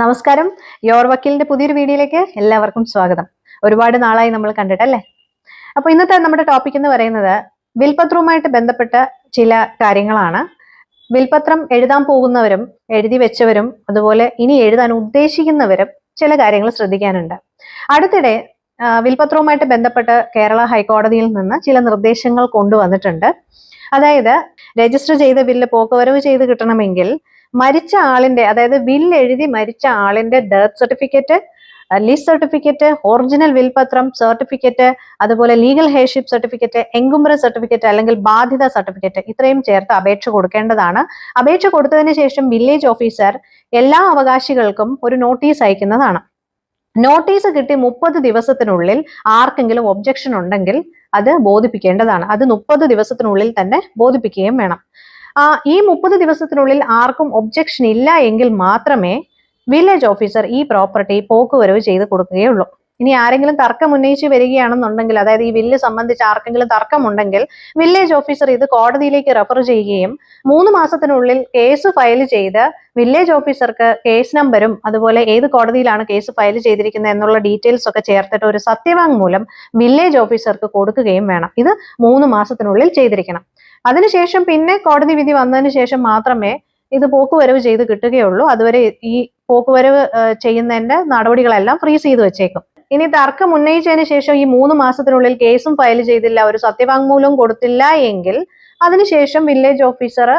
നമസ്കാരം. യോർ വക്കീലിന്റെ പുതിയൊരു വീഡിയോയിലേക്ക് എല്ലാവർക്കും സ്വാഗതം. ഒരുപാട് നാളായി നമ്മൾ കണ്ടിട്ടല്ലേ? അപ്പൊ ഇന്നത്തെ നമ്മുടെ ടോപ്പിക് എന്ന് പറയുന്നത് വിൽപത്രവുമായിട്ട് ബന്ധപ്പെട്ട ചില കാര്യങ്ങളാണ്. വിൽപത്രം എഴുതാൻ പോകുന്നവരും എഴുതി വെച്ചവരും അതുപോലെ ഇനി എഴുതാൻ ഉദ്ദേശിക്കുന്നവരും ചില കാര്യങ്ങൾ ശ്രദ്ധിക്കാനുണ്ട്. അടുത്തിടെ വിൽപത്രവുമായിട്ട് ബന്ധപ്പെട്ട് കേരള ഹൈക്കോടതിയിൽ നിന്ന് ചില നിർദ്ദേശങ്ങൾ കൊണ്ടുവന്നിട്ടുണ്ട്. അതായത് രജിസ്റ്റർ ചെയ്ത ബില്ല് പോക്കുവരവ് ചെയ്ത് കിട്ടണമെങ്കിൽ മരിച്ച ആളിന്റെ അതായത് ബില്ല് എഴുതി മരിച്ച ആളിന്റെ death certificate lease certificate original വിൽപത്രം certificate അതുപോലെ legal heirship certificate encumbrance certificate അല്ലെങ്കിൽ ബാധ്യത സർട്ടിഫിക്കറ്റ് ഇത്രയും ചേർത്ത് അപേക്ഷ കൊടുക്കേണ്ടതാണ്. അപേക്ഷ കൊടുത്തതിന് ശേഷം വില്ലേജ് ഓഫീസർ എല്ലാ അവകാശികൾക്കും ഒരു നോട്ടീസ് അയക്കുന്നതാണ്. നോട്ടീസ് കിട്ടി മുപ്പത് ദിവസത്തിനുള്ളിൽ ആർക്കെങ്കിലും ഒബ്ജക്ഷൻ ഉണ്ടെങ്കിൽ അത് ബോധിപ്പിക്കേണ്ടതാണ്. അത് മുപ്പത് ദിവസത്തിനുള്ളിൽ തന്നെ ബോധിപ്പിക്കുകയും വേണം. ഈ മുപ്പത് ദിവസത്തിനുള്ളിൽ ആർക്കും ഒബ്ജക്ഷൻ ഇല്ല എങ്കിൽ മാത്രമേ വില്ലേജ് ഓഫീസർ ഈ പ്രോപ്പർട്ടി പോക്കുവരവ് ചെയ്ത് കൊടുക്കുകയുള്ളൂ. ഇനി ആരെങ്കിലും തർക്കം ഉന്നയിച്ച് വരികയാണെന്നുണ്ടെങ്കിൽ അതായത് ഈ വില്ല് സംബന്ധിച്ച് ആർക്കെങ്കിലും തർക്കമുണ്ടെങ്കിൽ വില്ലേജ് ഓഫീസർ ഇത് കോടതിയിലേക്ക് റെഫർ ചെയ്യുകയും മൂന്ന് മാസത്തിനുള്ളിൽ കേസ് ഫയൽ ചെയ്ത് വില്ലേജ് ഓഫീസർക്ക് കേസ് നമ്പരും അതുപോലെ ഏത് കോടതിയിലാണ് കേസ് ഫയൽ ചെയ്തിരിക്കുന്നത് എന്നുള്ള ഡീറ്റെയിൽസ് ഒക്കെ ചേർത്തിട്ട് ഒരു സത്യവാങ്മൂലം വില്ലേജ് ഓഫീസർക്ക് കൊടുക്കുകയും വേണം. ഇത് മൂന്ന് മാസത്തിനുള്ളിൽ ചെയ്തിരിക്കണം. അതിനുശേഷം പിന്നെ കോടതി വിധി വന്നതിന് ശേഷം മാത്രമേ ഇത് പോക്കുവരവ് ചെയ്ത് കിട്ടുകയുള്ളൂ. അതുവരെ ഈ പോക്കുവരവ് ചെയ്യുന്നതിന്റെ നടപടികളെല്ലാം ഫ്രീസ് ചെയ്ത് വെച്ചേക്കും. ഇനി തർക്കം ഉന്നയിച്ചതിന് ശേഷം ഈ മൂന്ന് മാസത്തിനുള്ളിൽ കേസും ഫയൽ ചെയ്തില്ല ഒരു സത്യവാങ്മൂലം കൊടുത്തില്ല എങ്കിൽ അതിനുശേഷം വില്ലേജ് ഓഫീസർ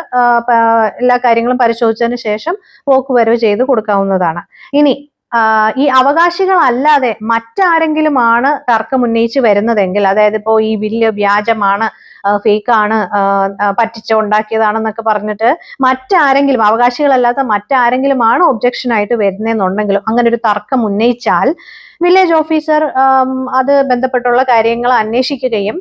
എല്ലാ കാര്യങ്ങളും പരിശോധിച്ചതിന് ശേഷം പോക്കുവരവ് ചെയ്ത് കൊടുക്കാവുന്നതാണ്. ഇനി ഈ അവകാശികളല്ലാതെ മറ്റാരെങ്കിലുമാണ് തർക്കം ഉന്നയിച്ച് വരുന്നതെങ്കിൽ അതായത് ഇപ്പോൾ ഈ വില്ല് വ്യാജമാണ് ഫേക്ക് ആണ് ആ, ആ, പറ്റിച്ച് ഉണ്ടാക്കിയതാണെന്നൊക്കെ പറഞ്ഞിട്ട് മറ്റാരെങ്കിലും അവകാശികളല്ലാത്ത മറ്റാരെങ്കിലും ആണ് ഒബ്ജക്ഷൻ ആയിട്ട് വരുന്നതെന്നുണ്ടെങ്കിലും അങ്ങനെ ഒരു തർക്കം ഉന്നയിച്ചാൽ വില്ലേജ് ഓഫീസർ അത് ബന്ധപ്പെട്ടുള്ള കാര്യങ്ങൾ അന്വേഷിക്കുകയും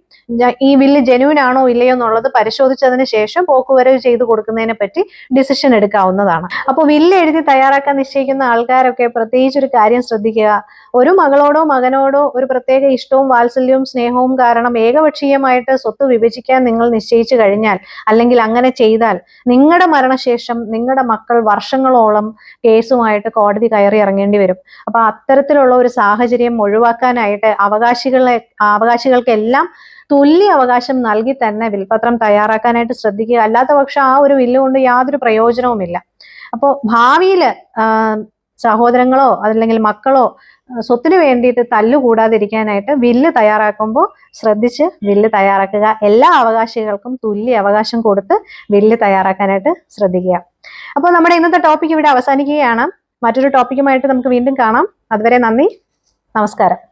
ഈ വില്ല് ജെന്യൂൻ ആണോ ഇല്ലയോ എന്നുള്ളത് പരിശോധിച്ചതിന് ശേഷം പോക്കുവരവ് ചെയ്തു കൊടുക്കുന്നതിനെ പറ്റി ഡിസിഷൻ എടുക്കാവുന്നതാണ്. അപ്പോൾ വില്ല് എഴുതി തയ്യാറാക്കാൻ നിശ്ചയിക്കുന്ന ആൾക്കാരൊക്കെ പ്രത്യേകിച്ച് ഒരു കാര്യം ശ്രദ്ധിക്കുക. ഒരു മകളോടോ മകനോടോ ഒരു പ്രത്യേക ഇഷ്ടവും വാത്സല്യവും സ്നേഹവും കാരണം ഏകപക്ഷീയമായിട്ട് സ്വത്ത് വിഭജിക്കാൻ നിങ്ങൾ നിശ്ചയിച്ചു കഴിഞ്ഞാൽ അല്ലെങ്കിൽ അങ്ങനെ ചെയ്താൽ നിങ്ങളുടെ മരണശേഷം നിങ്ങളുടെ മക്കൾ വർഷങ്ങളോളം കേസുമായിട്ട് കോടതി കയറി ഇറങ്ങേണ്ടി വരും. അപ്പൊ അത്തരത്തിലുള്ള ഒരു സാഹചര്യം ഒഴിവാക്കാനായിട്ട് അവകാശികളെ അവകാശികൾക്കെല്ലാം തുല്യ അവകാശം നൽകി തന്നെ വിൽപത്രം തയ്യാറാക്കാനായിട്ട് ശ്രദ്ധിക്കുക. അല്ലാത്ത പക്ഷം ആ ഒരു വില്ല് കൊണ്ട് യാതൊരു പ്രയോജനവുമില്ല. അപ്പോൾ ഭാവിയിൽ സഹോദരങ്ങളോ അതല്ലെങ്കിൽ മക്കളോ സ്വത്തിന് വേണ്ടിയിട്ട് തല്ലുകൂടാതിരിക്കാനായിട്ട് വില്ല് തയ്യാറാക്കുമ്പോൾ ശ്രദ്ധിച്ച് വില്ല് തയ്യാറാക്കുക. എല്ലാ അവകാശികൾക്കും തുല്യ അവകാശം കൊടുത്ത് വില്ല് തയ്യാറാക്കാനായിട്ട് ശ്രദ്ധിക്കുക. അപ്പോൾ നമ്മുടെ ഇന്നത്തെ ടോപ്പിക് ഇവിടെ അവസാനിക്കുകയാണ്. മറ്റൊരു ടോപ്പിക്കുമായിട്ട് നമുക്ക് വീണ്ടും കാണാം. അതുവരെ നന്ദി. നമസ്കാരം.